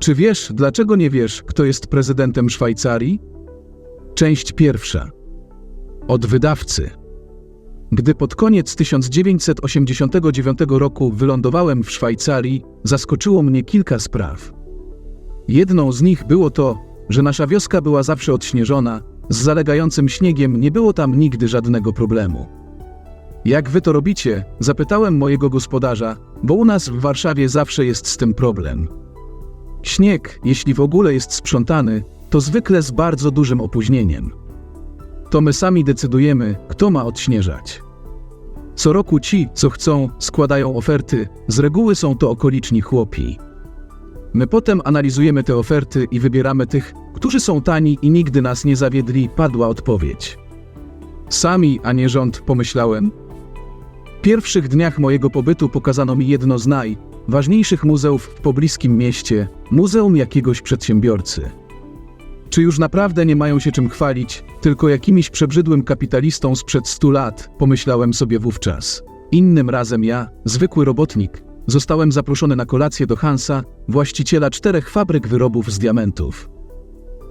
Czy wiesz, dlaczego nie wiesz, kto jest prezydentem Szwajcarii? Część pierwsza. Od wydawcy. Gdy pod koniec 1989 roku wylądowałem w Szwajcarii, zaskoczyło mnie kilka spraw. Jedną z nich było to, że nasza wioska była zawsze odśnieżona, z zalegającym śniegiem nie było tam nigdy żadnego problemu. Jak wy to robicie? Zapytałem mojego gospodarza, bo u nas w Warszawie zawsze jest z tym problem. Śnieg, jeśli w ogóle jest sprzątany, to zwykle z bardzo dużym opóźnieniem. To my sami decydujemy, kto ma odśnieżać. Co roku ci, co chcą, składają oferty, z reguły są to okoliczni chłopi. My potem analizujemy te oferty i wybieramy tych, którzy są tani i nigdy nas nie zawiedli, padła odpowiedź. Sami, a nie rząd, pomyślałem. Pierwszych dniach mojego pobytu pokazano mi jedno z najważniejszych muzeów w pobliskim mieście muzeum jakiegoś przedsiębiorcy. Czy już naprawdę nie mają się czym chwalić, tylko jakimiś przebrzydłym kapitalistą sprzed stu lat, pomyślałem sobie wówczas. Innym razem ja, zwykły robotnik, zostałem zaproszony na kolację do Hansa, właściciela czterech fabryk wyrobów z diamentów.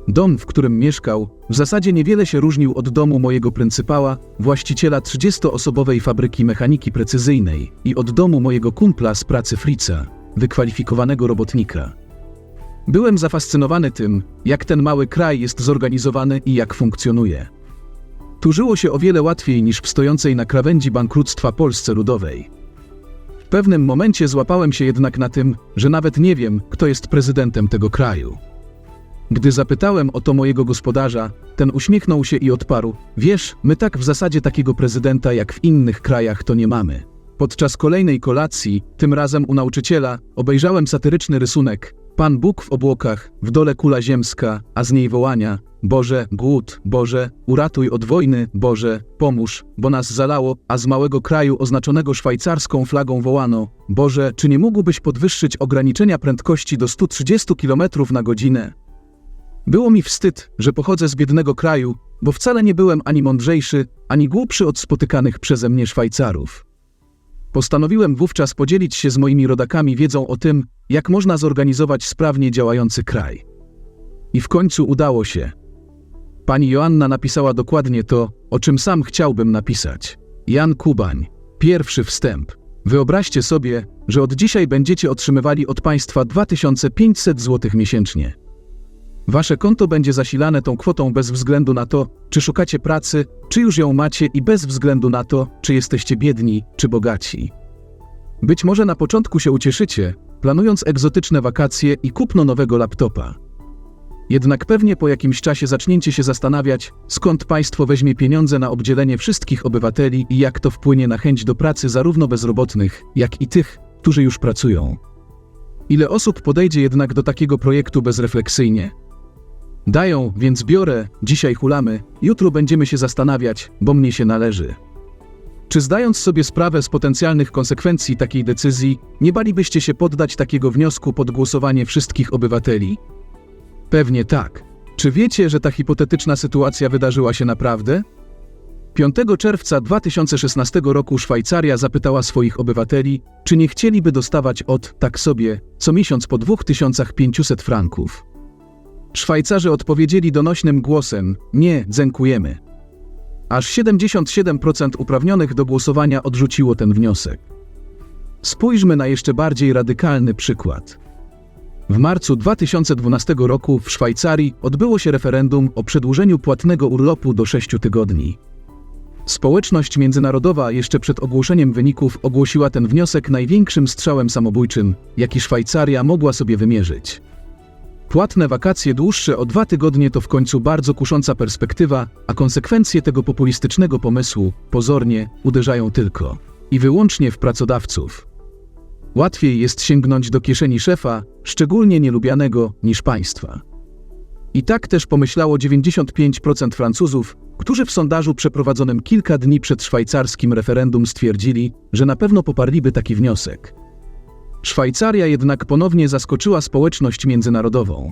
Dom, w którym mieszkał, w zasadzie niewiele się różnił od domu mojego pryncypała, właściciela 30-osobowej fabryki mechaniki precyzyjnej i od domu mojego kumpla z pracy Fritza, wykwalifikowanego robotnika. Byłem zafascynowany tym, jak ten mały kraj jest zorganizowany i jak funkcjonuje. Tu żyło się o wiele łatwiej niż w stojącej na krawędzi bankructwa Polsce Ludowej. W pewnym momencie złapałem się jednak na tym, że nawet nie wiem, kto jest prezydentem tego kraju. Gdy zapytałem o to mojego gospodarza, ten uśmiechnął się i odparł: Wiesz, my tak w zasadzie takiego prezydenta jak w innych krajach to nie mamy. Podczas kolejnej kolacji, tym razem u nauczyciela, obejrzałem satyryczny rysunek. Pan Bóg w obłokach, w dole kula ziemska, a z niej wołania: Boże, głód, Boże, uratuj od wojny, Boże, pomóż, bo nas zalało, a z małego kraju oznaczonego szwajcarską flagą wołano: Boże, czy nie mógłbyś podwyższyć ograniczenia prędkości do 130 km na godzinę? Było mi wstyd, że pochodzę z biednego kraju, bo wcale nie byłem ani mądrzejszy, ani głupszy od spotykanych przeze mnie Szwajcarów. Postanowiłem wówczas podzielić się z moimi rodakami wiedzą o tym, jak można zorganizować sprawnie działający kraj. I w końcu udało się. Pani Joanna napisała dokładnie to, o czym sam chciałbym napisać. Jan Kubań. Pierwszy wstęp. Wyobraźcie sobie, że od dzisiaj będziecie otrzymywali od państwa 2500 zł miesięcznie. Wasze konto będzie zasilane tą kwotą bez względu na to, czy szukacie pracy, czy już ją macie i bez względu na to, czy jesteście biedni, czy bogaci. Być może na początku się ucieszycie, planując egzotyczne wakacje i kupno nowego laptopa. Jednak pewnie po jakimś czasie zaczniecie się zastanawiać, skąd państwo weźmie pieniądze na obdzielenie wszystkich obywateli i jak to wpłynie na chęć do pracy zarówno bezrobotnych, jak i tych, którzy już pracują. Ile osób podejdzie jednak do takiego projektu bezrefleksyjnie? Dają, więc biorę, dzisiaj hulamy, jutro będziemy się zastanawiać, bo mnie się należy. Czy zdając sobie sprawę z potencjalnych konsekwencji takiej decyzji, nie balibyście się poddać takiego wniosku pod głosowanie wszystkich obywateli? Pewnie tak. Czy wiecie, że ta hipotetyczna sytuacja wydarzyła się naprawdę? 5 czerwca 2016 roku Szwajcaria zapytała swoich obywateli, czy nie chcieliby dostawać od, tak sobie, co miesiąc po 2500 franków. Szwajcarzy odpowiedzieli donośnym głosem: Nie, dziękujemy. Aż 77% uprawnionych do głosowania odrzuciło ten wniosek. Spójrzmy na jeszcze bardziej radykalny przykład. W marcu 2012 roku w Szwajcarii odbyło się referendum o przedłużeniu płatnego urlopu do 6 tygodni. Społeczność międzynarodowa jeszcze przed ogłoszeniem wyników ogłosiła ten wniosek największym strzałem samobójczym, jaki Szwajcaria mogła sobie wymierzyć. Płatne wakacje dłuższe o dwa tygodnie to w końcu bardzo kusząca perspektywa, a konsekwencje tego populistycznego pomysłu, pozornie, uderzają tylko i wyłącznie w pracodawców. Łatwiej jest sięgnąć do kieszeni szefa, szczególnie nielubianego, niż państwa. I tak też pomyślało 95% Francuzów, którzy w sondażu przeprowadzonym kilka dni przed szwajcarskim referendum stwierdzili, że na pewno poparliby taki wniosek. Szwajcaria jednak ponownie zaskoczyła społeczność międzynarodową.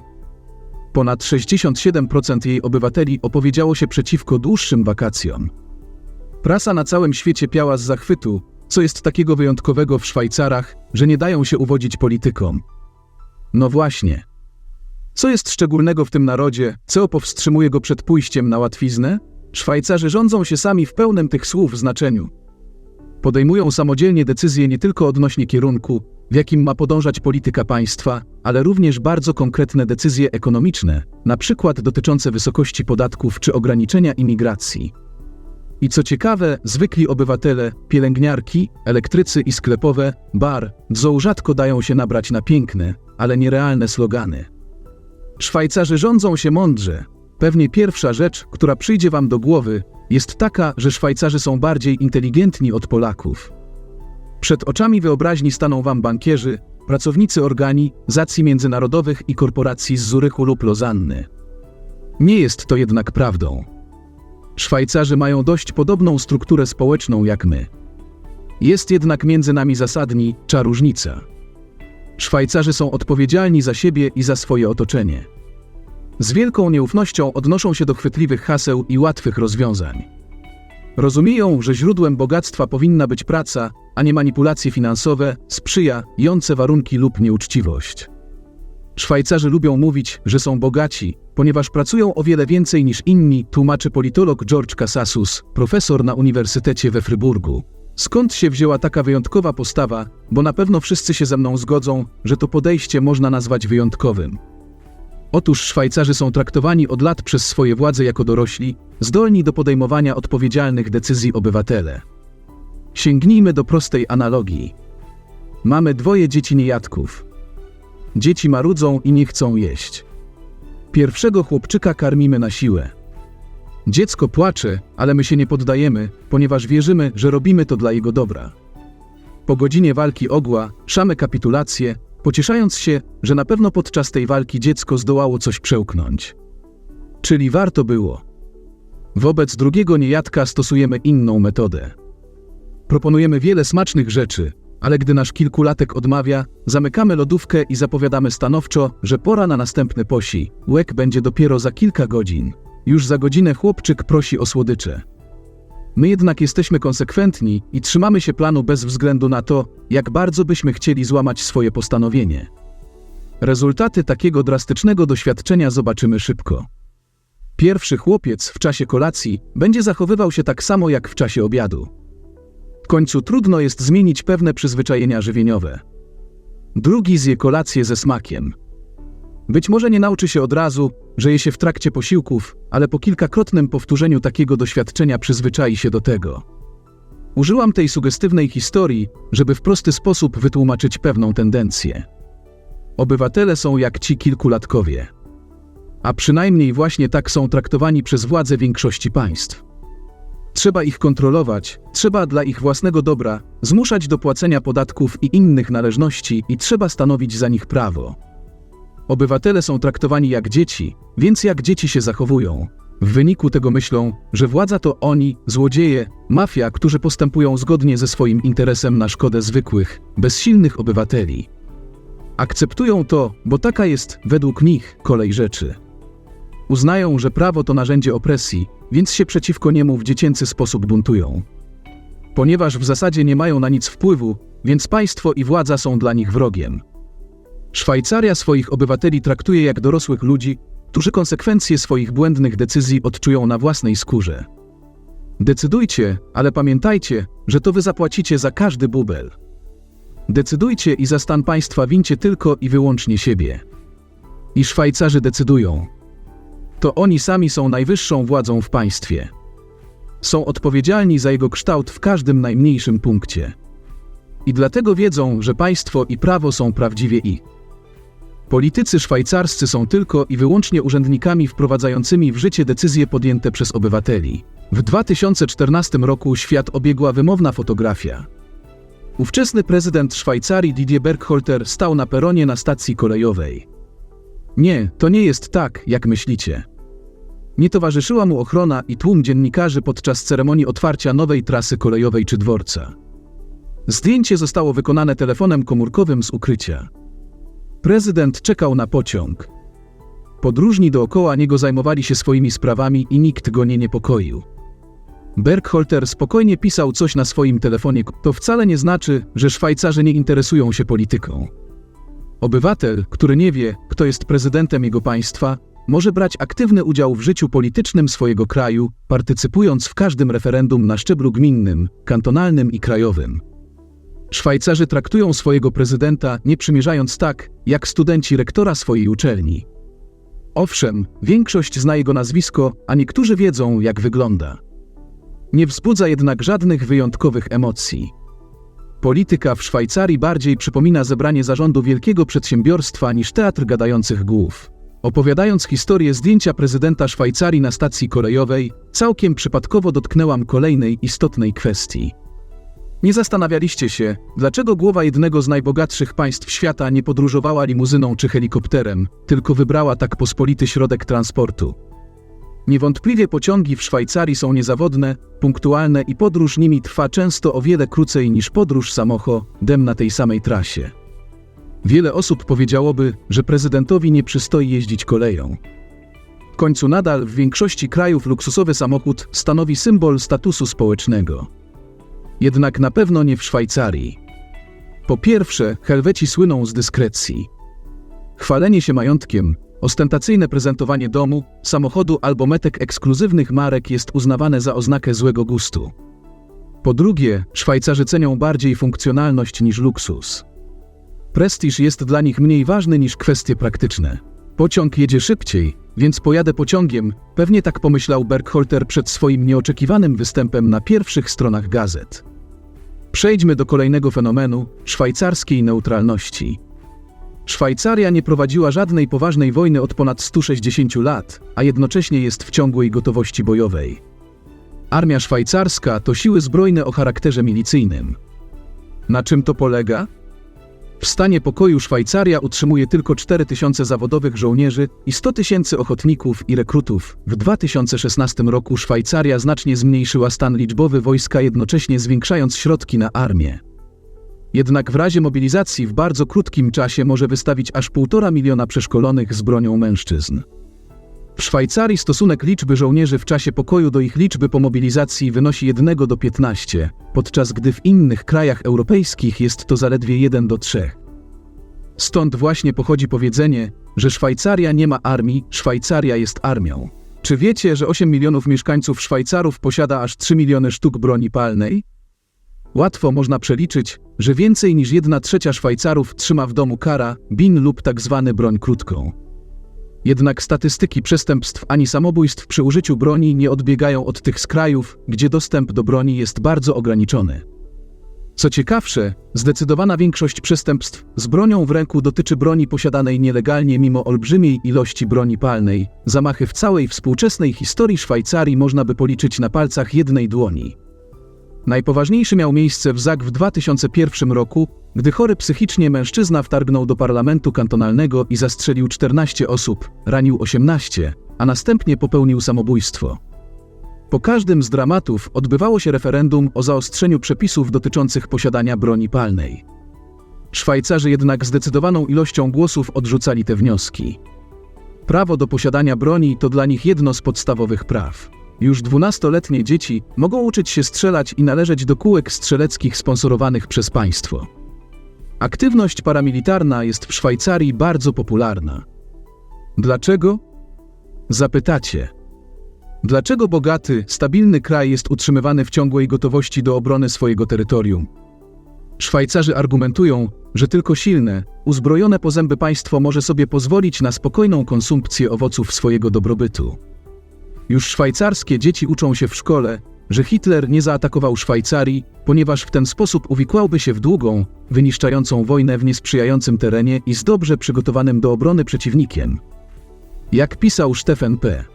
Ponad 67% jej obywateli opowiedziało się przeciwko dłuższym wakacjom. Prasa na całym świecie piała z zachwytu, co jest takiego wyjątkowego w Szwajcarach, że nie dają się uwodzić politykom. No właśnie, Co jest szczególnego w tym narodzie, co powstrzymuje go przed pójściem na łatwiznę? Szwajcarzy rządzą się sami w pełnym tych słów znaczeniu. Podejmują samodzielnie decyzje nie tylko odnośnie kierunku, w jakim ma podążać polityka państwa, ale również bardzo konkretne decyzje ekonomiczne, na przykład dotyczące wysokości podatków czy ograniczenia imigracji. I co ciekawe, zwykli obywatele, pielęgniarki, elektrycy i sklepowe, bar, zoo rzadko dają się nabrać na piękne, ale nierealne slogany. Szwajcarzy rządzą się mądrze. Pewnie pierwsza rzecz, która przyjdzie wam do głowy, jest taka, że Szwajcarzy są bardziej inteligentni od Polaków. Przed oczami wyobraźni staną wam bankierzy, pracownicy organizacji międzynarodowych i korporacji z Zurychu lub Lozanny. Nie jest to jednak prawdą. Szwajcarzy mają dość podobną strukturę społeczną jak my. Jest jednak między nami zasadnicza różnica. Szwajcarzy są odpowiedzialni za siebie i za swoje otoczenie. Z wielką nieufnością odnoszą się do chwytliwych haseł i łatwych rozwiązań. Rozumieją, że źródłem bogactwa powinna być praca, a nie manipulacje finansowe, sprzyjające warunki lub nieuczciwość. Szwajcarzy lubią mówić, że są bogaci, ponieważ pracują o wiele więcej niż inni, tłumaczy politolog George Cassasus, profesor na Uniwersytecie we Fryburgu. Skąd się wzięła taka wyjątkowa postawa, bo na pewno wszyscy się ze mną zgodzą, że to podejście można nazwać wyjątkowym. Otóż Szwajcarzy są traktowani od lat przez swoje władze jako dorośli, zdolni do podejmowania odpowiedzialnych decyzji obywatele. Sięgnijmy do prostej analogii. Mamy dwoje dzieci niejadków. Dzieci marudzą i nie chcą jeść. Pierwszego chłopczyka karmimy na siłę. Dziecko płacze, ale my się nie poddajemy, ponieważ wierzymy, że robimy to dla jego dobra. Po godzinie walki ogła, szamy kapitulację, pocieszając się, że na pewno podczas tej walki dziecko zdołało coś przełknąć. Czyli warto było. Wobec drugiego niejadka stosujemy inną metodę. Proponujemy wiele smacznych rzeczy, ale gdy nasz kilkulatek odmawia, zamykamy lodówkę i zapowiadamy stanowczo, że pora na następny posi. Łek będzie dopiero za kilka godzin. Już za godzinę chłopczyk prosi o słodycze. My jednak jesteśmy konsekwentni i trzymamy się planu bez względu na to, jak bardzo byśmy chcieli złamać swoje postanowienie. Rezultaty takiego drastycznego doświadczenia zobaczymy szybko. Pierwszy chłopiec w czasie kolacji będzie zachowywał się tak samo jak w czasie obiadu. W końcu trudno jest zmienić pewne przyzwyczajenia żywieniowe. Drugi zje kolację ze smakiem. Być może nie nauczy się od razu, że je się w trakcie posiłków, ale po kilkakrotnym powtórzeniu takiego doświadczenia przyzwyczai się do tego. Użyłam tej sugestywnej historii, żeby w prosty sposób wytłumaczyć pewną tendencję. Obywatele są jak ci kilkulatkowie. A przynajmniej właśnie tak są traktowani przez władze większości państw. Trzeba ich kontrolować, trzeba dla ich własnego dobra zmuszać do płacenia podatków i innych należności i trzeba stanowić za nich prawo. Obywatele są traktowani jak dzieci, więc jak dzieci się zachowują. W wyniku tego myślą, że władza to oni, złodzieje, mafia, którzy postępują zgodnie ze swoim interesem na szkodę zwykłych, bezsilnych obywateli. Akceptują to, bo taka jest, według nich, kolej rzeczy. Uznają, że prawo to narzędzie opresji, więc się przeciwko niemu w dziecięcy sposób buntują. Ponieważ w zasadzie nie mają na nic wpływu, więc państwo i władza są dla nich wrogiem. Szwajcaria swoich obywateli traktuje jak dorosłych ludzi, którzy konsekwencje swoich błędnych decyzji odczują na własnej skórze. Decydujcie, ale pamiętajcie, że to wy zapłacicie za każdy bubel. Decydujcie i za stan państwa wincie tylko i wyłącznie siebie. I Szwajcarzy decydują. To oni sami są najwyższą władzą w państwie. Są odpowiedzialni za jego kształt w każdym najmniejszym punkcie. I dlatego wiedzą, że państwo i prawo są prawdziwie i. Politycy szwajcarscy są tylko i wyłącznie urzędnikami wprowadzającymi w życie decyzje podjęte przez obywateli. W 2014 roku świat obiegła wymowna fotografia. Ówczesny prezydent Szwajcarii Didier Bergholter stał na peronie na stacji kolejowej. Nie, to nie jest tak, jak myślicie. Nie towarzyszyła mu ochrona i tłum dziennikarzy podczas ceremonii otwarcia nowej trasy kolejowej czy dworca. Zdjęcie zostało wykonane telefonem komórkowym z ukrycia. Prezydent czekał na pociąg. Podróżni dookoła niego zajmowali się swoimi sprawami i nikt go nie niepokoił. Bergholter spokojnie pisał coś na swoim telefonie. To wcale nie znaczy, że Szwajcarzy nie interesują się polityką. Obywatel, który nie wie, kto jest prezydentem jego państwa, może brać aktywny udział w życiu politycznym swojego kraju, partycypując w każdym referendum na szczeblu gminnym, kantonalnym i krajowym. Szwajcarzy traktują swojego prezydenta nie przymierzając tak, jak studenci rektora swojej uczelni. Owszem, większość zna jego nazwisko, a niektórzy wiedzą, jak wygląda. Nie wzbudza jednak żadnych wyjątkowych emocji. Polityka w Szwajcarii bardziej przypomina zebranie zarządu wielkiego przedsiębiorstwa niż teatr gadających głów. Opowiadając historię zdjęcia prezydenta Szwajcarii na stacji kolejowej, całkiem przypadkowo dotknęłam kolejnej istotnej kwestii. Nie zastanawialiście się, dlaczego głowa jednego z najbogatszych państw świata nie podróżowała limuzyną czy helikopterem, tylko wybrała tak pospolity środek transportu. Niewątpliwie pociągi w Szwajcarii są niezawodne, punktualne i podróż nimi trwa często o wiele krócej niż podróż samochodem na tej samej trasie. Wiele osób powiedziałoby, że prezydentowi nie przystoi jeździć koleją. W końcu nadal w większości krajów luksusowy samochód stanowi symbol statusu społecznego. Jednak na pewno nie w Szwajcarii. Po pierwsze, Helweci słyną z dyskrecji. Chwalenie się majątkiem, ostentacyjne prezentowanie domu, samochodu albo metek ekskluzywnych marek jest uznawane za oznakę złego gustu. Po drugie, Szwajcarzy cenią bardziej funkcjonalność niż luksus. Prestiż jest dla nich mniej ważny niż kwestie praktyczne. Pociąg jedzie szybciej, więc pojadę pociągiem, pewnie tak pomyślał Bergholter przed swoim nieoczekiwanym występem na pierwszych stronach gazet. Przejdźmy do kolejnego fenomenu szwajcarskiej neutralności. Szwajcaria nie prowadziła żadnej poważnej wojny od ponad 160 lat, a jednocześnie jest w ciągłej gotowości bojowej. Armia szwajcarska to siły zbrojne o charakterze milicyjnym. Na czym to polega? W stanie pokoju Szwajcaria utrzymuje tylko 4 tysiące zawodowych żołnierzy i 100 tysięcy ochotników i rekrutów. W 2016 roku Szwajcaria znacznie zmniejszyła stan liczbowy wojska, jednocześnie zwiększając środki na armię. Jednak w razie mobilizacji w bardzo krótkim czasie może wystawić aż 1,5 miliona przeszkolonych z bronią mężczyzn. W Szwajcarii stosunek liczby żołnierzy w czasie pokoju do ich liczby po mobilizacji wynosi 1 do 15, podczas gdy w innych krajach europejskich jest to zaledwie 1 do 3. Stąd właśnie pochodzi powiedzenie, że Szwajcaria nie ma armii, Szwajcaria jest armią. Czy wiecie, że 8 milionów mieszkańców Szwajcarów posiada aż 3 miliony sztuk broni palnej? Łatwo można przeliczyć, że więcej niż 1 trzecia Szwajcarów trzyma w domu kara, bin lub tak zwany broń krótką. Jednak statystyki przestępstw ani samobójstw przy użyciu broni nie odbiegają od tych z krajów, gdzie dostęp do broni jest bardzo ograniczony. Co ciekawsze, zdecydowana większość przestępstw z bronią w ręku dotyczy broni posiadanej nielegalnie mimo olbrzymiej ilości broni palnej. Zamachy w całej współczesnej historii Szwajcarii można by policzyć na palcach jednej dłoni. Najpoważniejszy miał miejsce w ZAG w 2001 roku, gdy chory psychicznie mężczyzna wtargnął do parlamentu kantonalnego i zastrzelił 14 osób, ranił 18, a następnie popełnił samobójstwo. Po każdym z dramatów odbywało się referendum o zaostrzeniu przepisów dotyczących posiadania broni palnej. Szwajcarzy jednak zdecydowaną ilością głosów odrzucali te wnioski. Prawo do posiadania broni to dla nich jedno z podstawowych praw. Już dwunastoletnie dzieci mogą uczyć się strzelać i należeć do kółek strzeleckich sponsorowanych przez państwo. Aktywność paramilitarna jest w Szwajcarii bardzo popularna. Dlaczego? Zapytacie. Dlaczego bogaty, stabilny kraj jest utrzymywany w ciągłej gotowości do obrony swojego terytorium? Szwajcarzy argumentują, że tylko silne, uzbrojone po zęby państwo może sobie pozwolić na spokojną konsumpcję owoców swojego dobrobytu. Już szwajcarskie dzieci uczą się w szkole, że Hitler nie zaatakował Szwajcarii, ponieważ w ten sposób uwikłałby się w długą, wyniszczającą wojnę w niesprzyjającym terenie i z dobrze przygotowanym do obrony przeciwnikiem. Jak pisał Stefan P.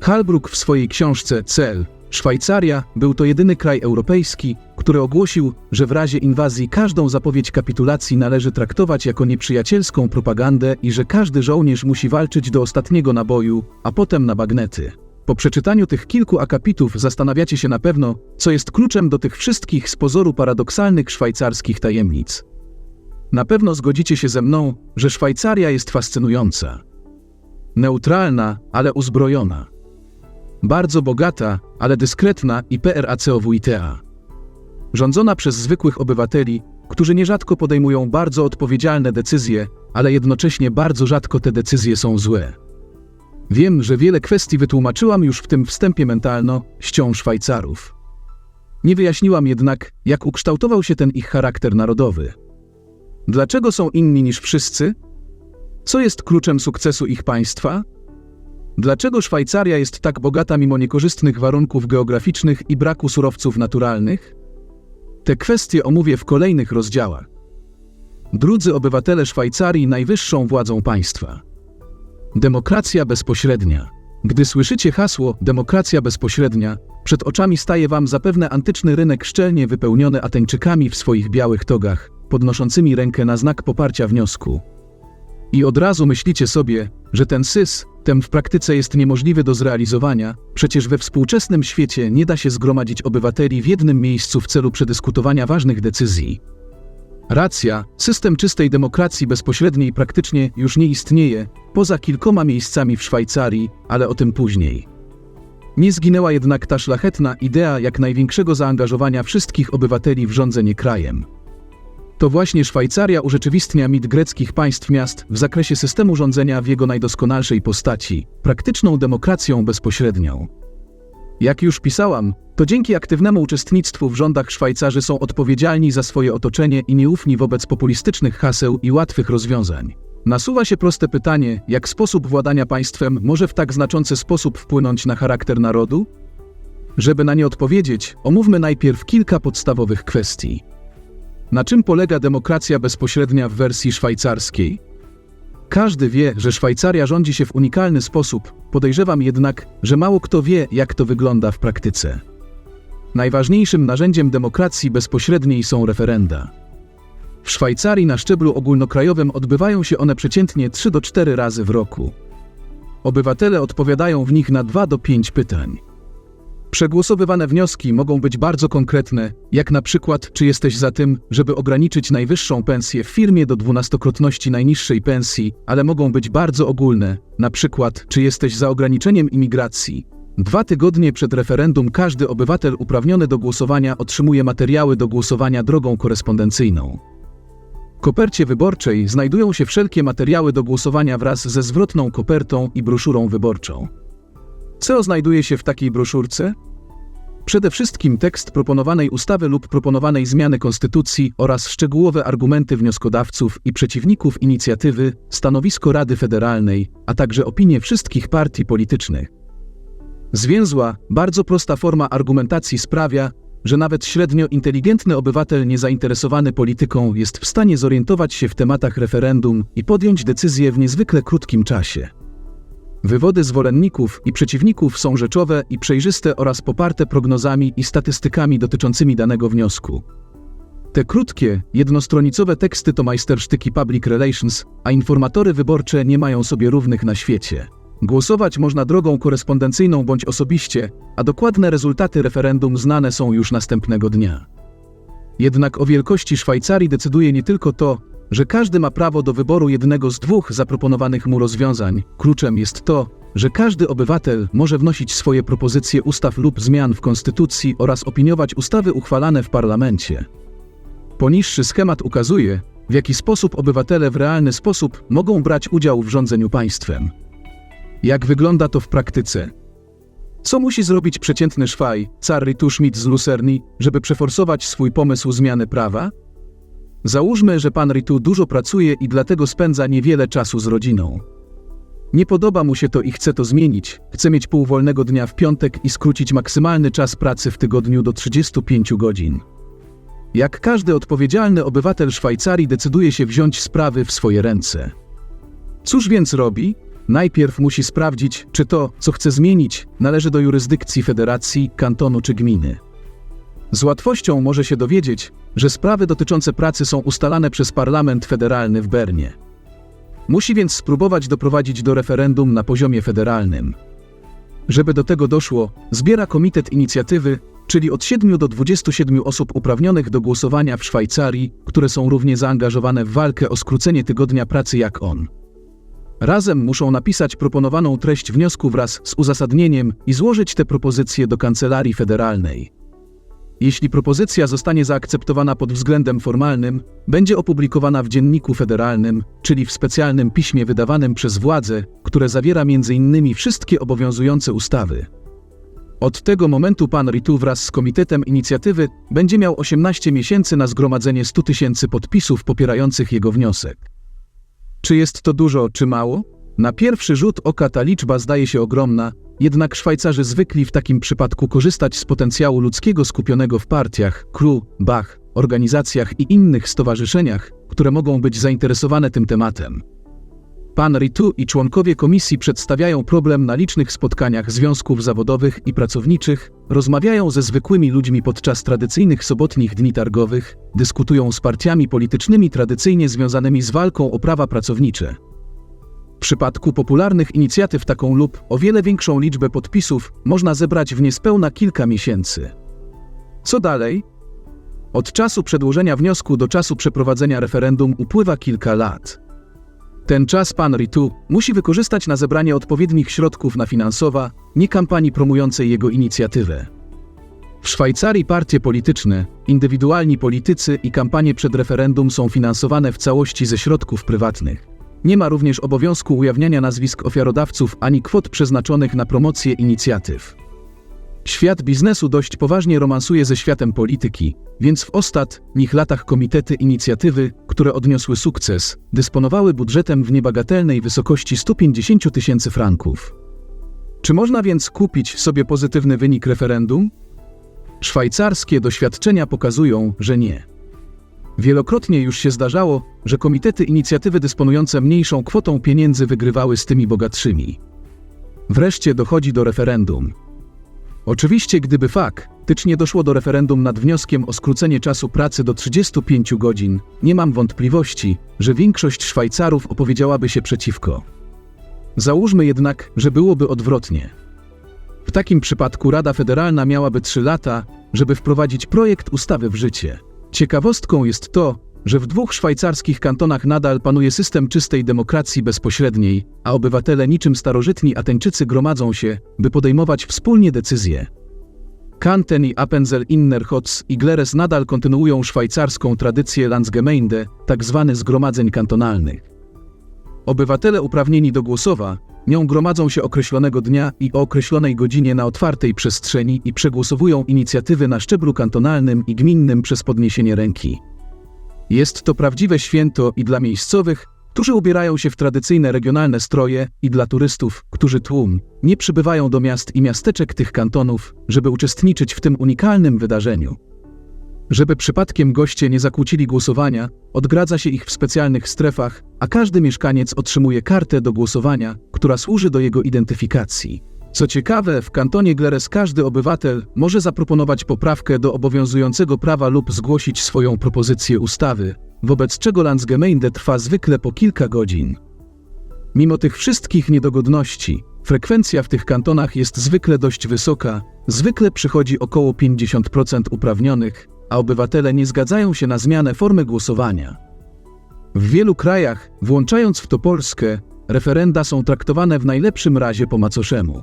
Halbruck w swojej książce Cel, Szwajcaria był to jedyny kraj europejski, który ogłosił, że w razie inwazji każdą zapowiedź kapitulacji należy traktować jako nieprzyjacielską propagandę i że każdy żołnierz musi walczyć do ostatniego naboju, a potem na bagnety. Po przeczytaniu tych kilku akapitów zastanawiacie się na pewno, co jest kluczem do tych wszystkich z pozoru paradoksalnych szwajcarskich tajemnic. Na pewno zgodzicie się ze mną, że Szwajcaria jest fascynująca. Neutralna, ale uzbrojona. Bardzo bogata, ale dyskretna i PRACOWITA. Rządzona przez zwykłych obywateli, którzy nierzadko podejmują bardzo odpowiedzialne decyzje, ale jednocześnie bardzo rzadko te decyzje są złe. Wiem, że wiele kwestii wytłumaczyłam już w tym wstępie mentalno-ścią Szwajcarów. Nie wyjaśniłam jednak, jak ukształtował się ten ich charakter narodowy. Dlaczego są inni niż wszyscy? Co jest kluczem sukcesu ich państwa? Dlaczego Szwajcaria jest tak bogata mimo niekorzystnych warunków geograficznych i braku surowców naturalnych? Te kwestie omówię w kolejnych rozdziałach. Drudzy obywatele Szwajcarii najwyższą władzą państwa. Demokracja bezpośrednia. Gdy słyszycie hasło demokracja bezpośrednia, przed oczami staje wam zapewne antyczny rynek szczelnie wypełniony Ateńczykami w swoich białych togach, podnoszącymi rękę na znak poparcia wniosku. I od razu myślicie sobie, że ten system w praktyce jest niemożliwy do zrealizowania, przecież we współczesnym świecie nie da się zgromadzić obywateli w jednym miejscu w celu przedyskutowania ważnych decyzji. Racja, system czystej demokracji bezpośredniej praktycznie już nie istnieje, poza kilkoma miejscami w Szwajcarii, ale o tym później. Nie zginęła jednak ta szlachetna idea jak największego zaangażowania wszystkich obywateli w rządzenie krajem. To właśnie Szwajcaria urzeczywistnia mit greckich państw miast w zakresie systemu rządzenia w jego najdoskonalszej postaci praktyczną demokracją bezpośrednią. Jak już pisałam, to dzięki aktywnemu uczestnictwu w rządach Szwajcarzy są odpowiedzialni za swoje otoczenie i nieufni wobec populistycznych haseł i łatwych rozwiązań. Nasuwa się proste pytanie, jak sposób władania państwem może w tak znaczący sposób wpłynąć na charakter narodu? Żeby na nie odpowiedzieć, omówmy najpierw kilka podstawowych kwestii. Na czym polega demokracja bezpośrednia w wersji szwajcarskiej? Każdy wie, że Szwajcaria rządzi się w unikalny sposób, podejrzewam jednak, że mało kto wie, jak to wygląda w praktyce. Najważniejszym narzędziem demokracji bezpośredniej są referenda. W Szwajcarii na szczeblu ogólnokrajowym odbywają się one przeciętnie 3 do 4 razy w roku. Obywatele odpowiadają w nich na 2 do 5 pytań. Przegłosowywane wnioski mogą być bardzo konkretne, jak na przykład, czy jesteś za tym, żeby ograniczyć najwyższą pensję w firmie do dwunastokrotności najniższej pensji, ale mogą być bardzo ogólne, na przykład, czy jesteś za ograniczeniem imigracji. Dwa tygodnie przed referendum każdy obywatel uprawniony do głosowania otrzymuje materiały do głosowania drogą korespondencyjną. W kopercie wyborczej znajdują się wszelkie materiały do głosowania wraz ze zwrotną kopertą i broszurą wyborczą. Co znajduje się w takiej broszurce? Przede wszystkim tekst proponowanej ustawy lub proponowanej zmiany konstytucji oraz szczegółowe argumenty wnioskodawców i przeciwników inicjatywy, stanowisko Rady Federalnej, a także opinie wszystkich partii politycznych. Zwięzła, bardzo prosta forma argumentacji sprawia, że nawet średnio inteligentny obywatel niezainteresowany polityką jest w stanie zorientować się w tematach referendum i podjąć decyzję w niezwykle krótkim czasie. Wywody zwolenników i przeciwników są rzeczowe i przejrzyste oraz poparte prognozami i statystykami dotyczącymi danego wniosku. Te krótkie, jednostronicowe teksty to majstersztyki public relations, a informatory wyborcze nie mają sobie równych na świecie. Głosować można drogą korespondencyjną bądź osobiście, a dokładne rezultaty referendum znane są już następnego dnia. Jednak o wielkości Szwajcarii decyduje nie tylko to, że każdy ma prawo do wyboru jednego z dwóch zaproponowanych mu rozwiązań. Kluczem jest to, że każdy obywatel może wnosić swoje propozycje ustaw lub zmian w konstytucji oraz opiniować ustawy uchwalane w parlamencie. Poniższy schemat ukazuje, w jaki sposób obywatele w realny sposób mogą brać udział w rządzeniu państwem. Jak wygląda to w praktyce? Co musi zrobić przeciętny Szwaj, car Ritu Schmidt z Lucerni, żeby przeforsować swój pomysł zmiany prawa? Załóżmy, że pan Ritu dużo pracuje i dlatego spędza niewiele czasu z rodziną. Nie podoba mu się to i chce to zmienić. Chce mieć pół wolnego dnia w piątek i skrócić maksymalny czas pracy w tygodniu do 35 godzin. Jak każdy odpowiedzialny obywatel Szwajcarii decyduje się wziąć sprawy w swoje ręce. Cóż więc robi? Najpierw musi sprawdzić, czy to, co chce zmienić, należy do jurysdykcji federacji, kantonu czy gminy. Z łatwością może się dowiedzieć, że sprawy dotyczące pracy są ustalane przez Parlament Federalny w Bernie. Musi więc spróbować doprowadzić do referendum na poziomie federalnym. Żeby do tego doszło, zbiera Komitet Inicjatywy, czyli od 7 do 27 osób uprawnionych do głosowania w Szwajcarii, które są równie zaangażowane w walkę o skrócenie tygodnia pracy jak on. Razem muszą napisać proponowaną treść wniosku wraz z uzasadnieniem i złożyć te propozycje do Kancelarii Federalnej. Jeśli propozycja zostanie zaakceptowana pod względem formalnym, będzie opublikowana w Dzienniku Federalnym, czyli w specjalnym piśmie wydawanym przez władze, które zawiera m.in. wszystkie obowiązujące ustawy. Od tego momentu pan Ritu wraz z Komitetem Inicjatywy będzie miał 18 miesięcy na zgromadzenie 100 tysięcy podpisów popierających jego wniosek. Czy jest to dużo, czy mało? Na pierwszy rzut oka ta liczba zdaje się ogromna, jednak Szwajcarzy zwykli w takim przypadku korzystać z potencjału ludzkiego skupionego w partiach, kru, bach, organizacjach i innych stowarzyszeniach, które mogą być zainteresowane tym tematem. Pan Ritu i członkowie komisji przedstawiają problem na licznych spotkaniach związków zawodowych i pracowniczych, rozmawiają ze zwykłymi ludźmi podczas tradycyjnych sobotnich dni targowych, dyskutują z partiami politycznymi tradycyjnie związanymi z walką o prawa pracownicze. W przypadku popularnych inicjatyw taką lub o wiele większą liczbę podpisów można zebrać w niespełna kilka miesięcy. Co dalej? Od czasu przedłożenia wniosku do czasu przeprowadzenia referendum upływa kilka lat. Ten czas pan Ritu musi wykorzystać na zebranie odpowiednich środków na finansowa, nie kampanii promującej jego inicjatywę. W Szwajcarii partie polityczne, indywidualni politycy i kampanie przed referendum są finansowane w całości ze środków prywatnych. Nie ma również obowiązku ujawniania nazwisk ofiarodawców ani kwot przeznaczonych na promocję inicjatyw. Świat biznesu dość poważnie romansuje ze światem polityki, więc w ostatnich latach komitety inicjatywy, które odniosły sukces, dysponowały budżetem w niebagatelnej wysokości 150 tysięcy franków. Czy można więc kupić sobie pozytywny wynik referendum? Szwajcarskie doświadczenia pokazują, że nie. Wielokrotnie już się zdarzało, że komitety inicjatywy dysponujące mniejszą kwotą pieniędzy wygrywały z tymi bogatszymi. Wreszcie dochodzi do referendum. Oczywiście, gdyby faktycznie doszło do referendum nad wnioskiem o skrócenie czasu pracy do 35 godzin, nie mam wątpliwości, że większość Szwajcarów opowiedziałaby się przeciwko. Załóżmy jednak, że byłoby odwrotnie. W takim przypadku Rada Federalna miałaby 3 lata, żeby wprowadzić projekt ustawy w życie. Ciekawostką jest to, że w dwóch szwajcarskich kantonach nadal panuje system czystej demokracji bezpośredniej, a obywatele niczym starożytni Ateńczycy gromadzą się, by podejmować wspólnie decyzje. Kanten i Appenzell Innerrhots i Gleres nadal kontynuują szwajcarską tradycję Landsgemeinde, tzw. tak zgromadzeń kantonalnych. Obywatele uprawnieni do głosowa nią gromadzą się określonego dnia i o określonej godzinie na otwartej przestrzeni i przegłosowują inicjatywy na szczeblu kantonalnym i gminnym przez podniesienie ręki. Jest to prawdziwe święto i dla miejscowych, którzy ubierają się w tradycyjne regionalne stroje, i dla turystów, którzy tłum nie przybywają do miast i miasteczek tych kantonów, żeby uczestniczyć w tym unikalnym wydarzeniu. Żeby przypadkiem goście nie zakłócili głosowania, odgradza się ich w specjalnych strefach, a każdy mieszkaniec otrzymuje kartę do głosowania, która służy do jego identyfikacji. Co ciekawe, w kantonie Gleres każdy obywatel może zaproponować poprawkę do obowiązującego prawa lub zgłosić swoją propozycję ustawy, wobec czego Landsgemeinde trwa zwykle po kilka godzin. Mimo tych wszystkich niedogodności, frekwencja w tych kantonach jest zwykle dość wysoka, zwykle przychodzi około 50% uprawnionych, a obywatele nie zgadzają się na zmianę formy głosowania. W wielu krajach, włączając w to Polskę, referenda są traktowane w najlepszym razie po macoszemu.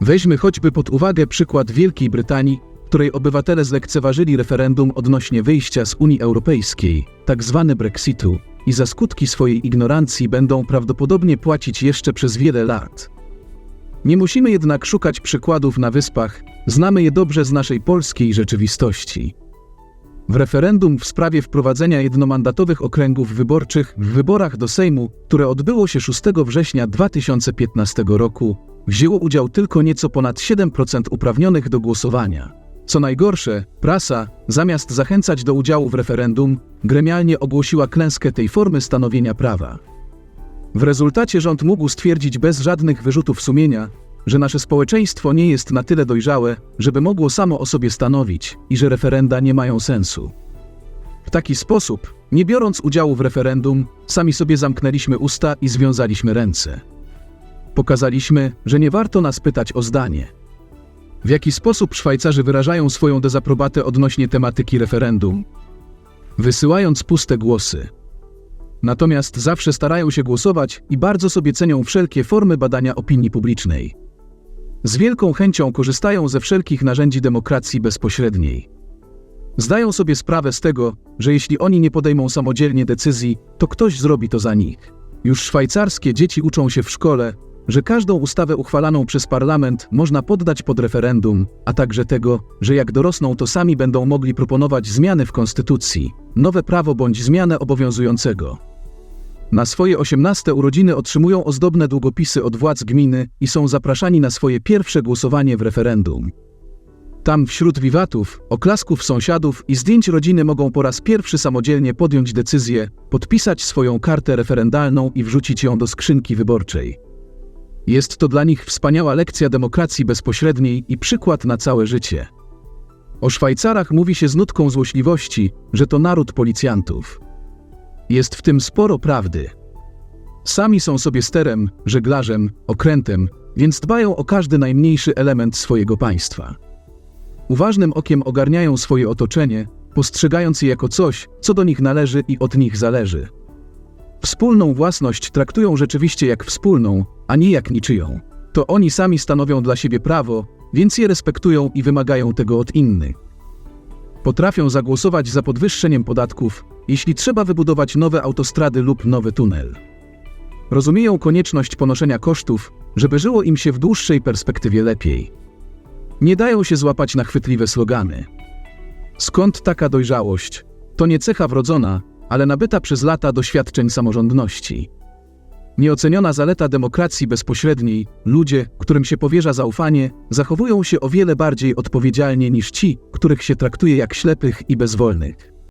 Weźmy choćby pod uwagę przykład Wielkiej Brytanii, której obywatele zlekceważyli referendum odnośnie wyjścia z Unii Europejskiej, tak zwany Brexitu, i za skutki swojej ignorancji będą prawdopodobnie płacić jeszcze przez wiele lat. Nie musimy jednak szukać przykładów na wyspach, znamy je dobrze z naszej polskiej rzeczywistości. W referendum w sprawie wprowadzenia jednomandatowych okręgów wyborczych w wyborach do Sejmu, które odbyło się 6 września 2015 roku, wzięło udział tylko nieco ponad 7% uprawnionych do głosowania. Co najgorsze, prasa, zamiast zachęcać do udziału w referendum, gremialnie ogłosiła klęskę tej formy stanowienia prawa. W rezultacie rząd mógł stwierdzić bez żadnych wyrzutów sumienia, że nasze społeczeństwo nie jest na tyle dojrzałe, żeby mogło samo o sobie stanowić i że referenda nie mają sensu. W taki sposób, nie biorąc udziału w referendum, sami sobie zamknęliśmy usta i związaliśmy ręce. Pokazaliśmy, że nie warto nas pytać o zdanie. W jaki sposób Szwajcarzy wyrażają swoją dezaprobatę odnośnie tematyki referendum? Wysyłając puste głosy. Natomiast zawsze starają się głosować i bardzo sobie cenią wszelkie formy badania opinii publicznej. Z wielką chęcią korzystają ze wszelkich narzędzi demokracji bezpośredniej. Zdają sobie sprawę z tego, że jeśli oni nie podejmą samodzielnie decyzji, to ktoś zrobi to za nich. Już szwajcarskie dzieci uczą się w szkole, że każdą ustawę uchwalaną przez parlament można poddać pod referendum, a także tego, że jak dorosną, to sami będą mogli proponować zmiany w konstytucji, nowe prawo bądź zmianę obowiązującego. Na swoje 18 urodziny otrzymują ozdobne długopisy od władz gminy i są zapraszani na swoje pierwsze głosowanie w referendum. Tam wśród wiwatów, oklasków sąsiadów i zdjęć rodziny mogą po raz pierwszy samodzielnie podjąć decyzję, podpisać swoją kartę referendalną i wrzucić ją do skrzynki wyborczej. Jest to dla nich wspaniała lekcja demokracji bezpośredniej i przykład na całe życie. O Szwajcarach mówi się z nutką złośliwości, że to naród policjantów. Jest w tym sporo prawdy. Sami są sobie sterem, żeglarzem, okrętem, więc dbają o każdy najmniejszy element swojego państwa. Uważnym okiem ogarniają swoje otoczenie, postrzegając je jako coś, co do nich należy i od nich zależy. Wspólną własność traktują rzeczywiście jak wspólną, a nie jak niczyją. To oni sami stanowią dla siebie prawo, więc je respektują i wymagają tego od innych. Potrafią zagłosować za podwyższeniem podatków, jeśli trzeba wybudować nowe autostrady lub nowy tunel. Rozumieją konieczność ponoszenia kosztów, żeby żyło im się w dłuższej perspektywie lepiej. Nie dają się złapać na chwytliwe slogany. Skąd taka dojrzałość? To nie cecha wrodzona, ale nabyta przez lata doświadczeń samorządności. Nieoceniona zaleta demokracji bezpośredniej, ludzie, którym się powierza zaufanie, zachowują się o wiele bardziej odpowiedzialnie niż ci, których się traktuje jak ślepych i bezwolnych.